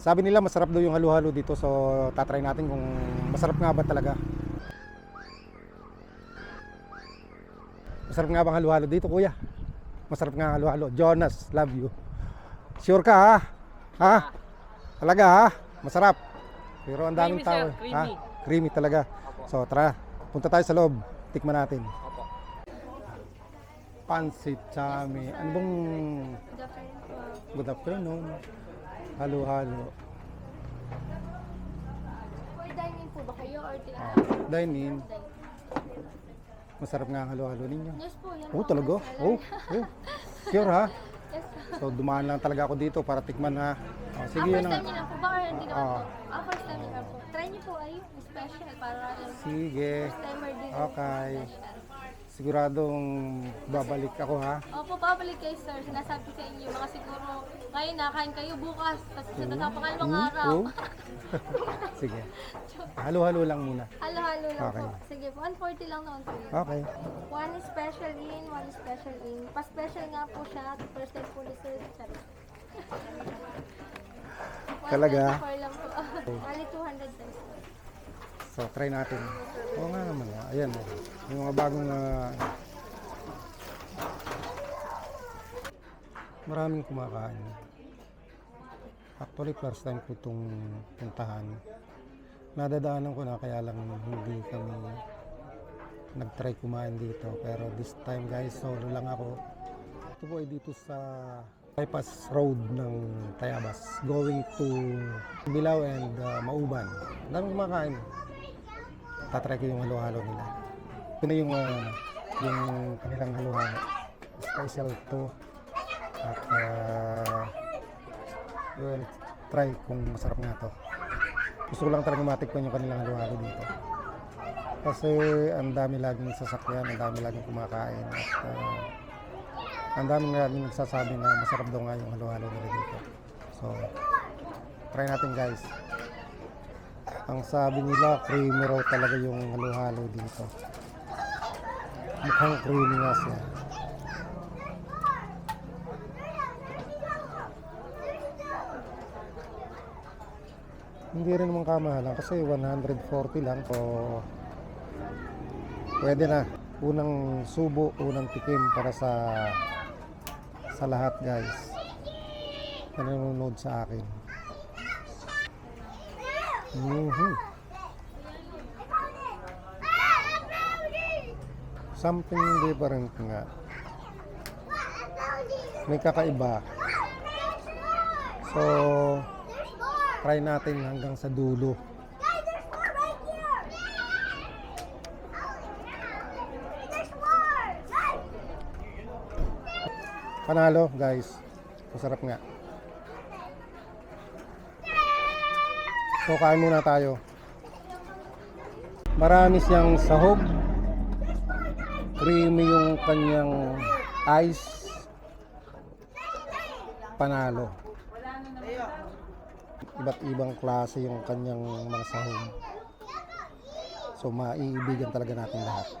Sabi nila masarap daw yung halo-halo dito so tatry natin kung masarap nga ba talaga. Masarap nga bang halo-halo dito kuya? Masarap nga ang halo-halo. Jonas, love you. Sure ka ha? Ha? Talaga ha? Masarap. Pero ang daming Creamy, tao. eh. Ha? Creamy. Creamy talaga. So tara, punta tayo sa loob. Tikman natin. Pansit chami. Ano bang good afternoon? Halo-halo. For dining po ba kayo or take Ah, dine in. Masarap nga ang halo-halo ninyo. Yes po, yan Oh, po, talaga? Oh, oh. Sure ha? Yes. So dumaan lang talaga ako dito para tikman ha. Oh, sige ah, yun first time niyo lang po ba or hindi naman Ah. po? Ah, first time niyo lang po. Try niyo po ay special para yung Sige. first timer din. Okay. Special. Siguradong babalik ako ha. Opo, babalik kayo sir. Sinasabi sa inyo, mga siguro ngayon nakain kayo bukas. Tapos sa sa pangalawang Hmm, araw. oh. Sige. Halo-halo lang muna. Halo-halo lang Okay. po. Sige po, 140 lang naman po yun. Okay. One is special in, one is special in. Pa-special nga po siya. First time po sir. Talaga? 124 lang po. Only 200 pesos. So try natin. Oo nga naman. ah. Ayan. oh. Yung mga bagong ah, maraming kumakain. Actually, first time ko itong puntahan. Nadadaanan ko na kaya lang hindi kami nag-try kumain dito. Pero this time guys, solo lang ako. Ito po ay dito sa bypass road ng Tayabas going to Bilao and uh, Mauban. Daming kumakain. Tatry ko yung halo-halo nila. Ito na yung, uh, yung kanilang halo-halo. Special to. At uh, yun, try kung masarap nga to. Gusto ko lang talaga matikman yung kanilang halo-halo dito. Kasi ang dami laging sasakyan, ang dami laging kumakain. At uh, ang daming laging nagsasabi na masarap daw nga yung halo-halo nila dito. So, try natin guys. Ang sabi nila, creamy raw talaga yung halo-halo dito. Mukhang creamy nga siya. Hindi rin naman kamahalan kasi 140 lang. So, pwede na. Unang subo, unang tikim para sa sa lahat guys. Na nanonood sa akin. Something different nga. May kakaiba. So, try natin hanggang sa dulo. Panalo, guys. Masarap nga. So, kain muna tayo. Marami siyang sahog. Creamy yung kanyang ice. Panalo. Iba't ibang klase yung kanyang mga sahog. So, maiibigan talaga natin lahat.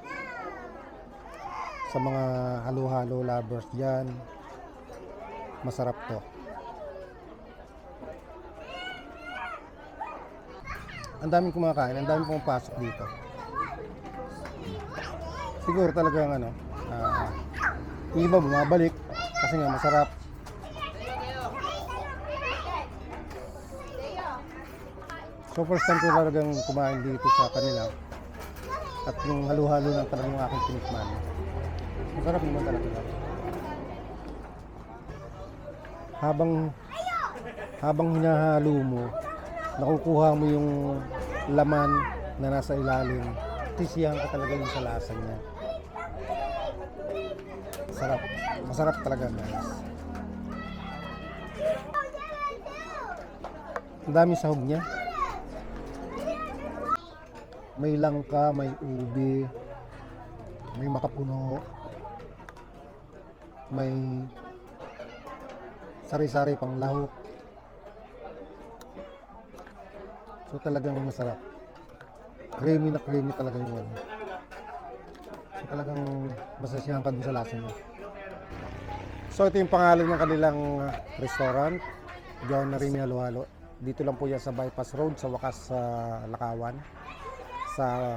Sa mga halo-halo lovers dyan, masarap to. Ang daming kumakain, ang daming pumapasok dito. Siguro talaga ang ano, yung iba bumabalik kasi nga masarap. So first time ko talagang kumain dito sa kanila. At yung halo-halo lang talaga yung aking tinikman. Masarap naman talaga. Habang habang hinahalo mo, nakukuha mo yung laman na nasa ilalim. Tisiyan ka talaga yung sa lasa niya. Masarap. Masarap talaga guys. Ang dami sahog niya. May langka, may ubi, may makapuno, may sari-sari pang lahok. So talagang masarap. Creamy na creamy talaga yung ano. Talagang masasiyahan ka dun sa lasa niya. So ito yung pangalan ng kanilang uh, restaurant. John na rin halo-halo. Dito lang po yan sa Bypass Road sa wakas sa Lakawan sa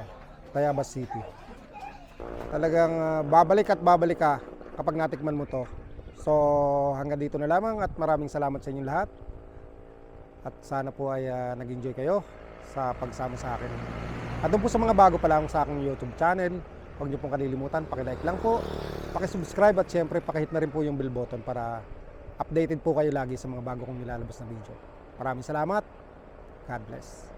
Tayabas City. Talagang ah, babalik at babalik ka kapag natikman mo to. So hanggang dito na lamang at maraming salamat sa inyong lahat. At sana po ay ah, nag-enjoy kayo sa pagsama sa akin. At doon po sa mga bago pa lang sa aking YouTube channel, huwag niyo pong kalilimutan, pakilike lang po, pakisubscribe at syempre pakihit na rin po yung bell button para updated po kayo lagi sa mga bago kong nilalabas na video. Maraming salamat. God bless.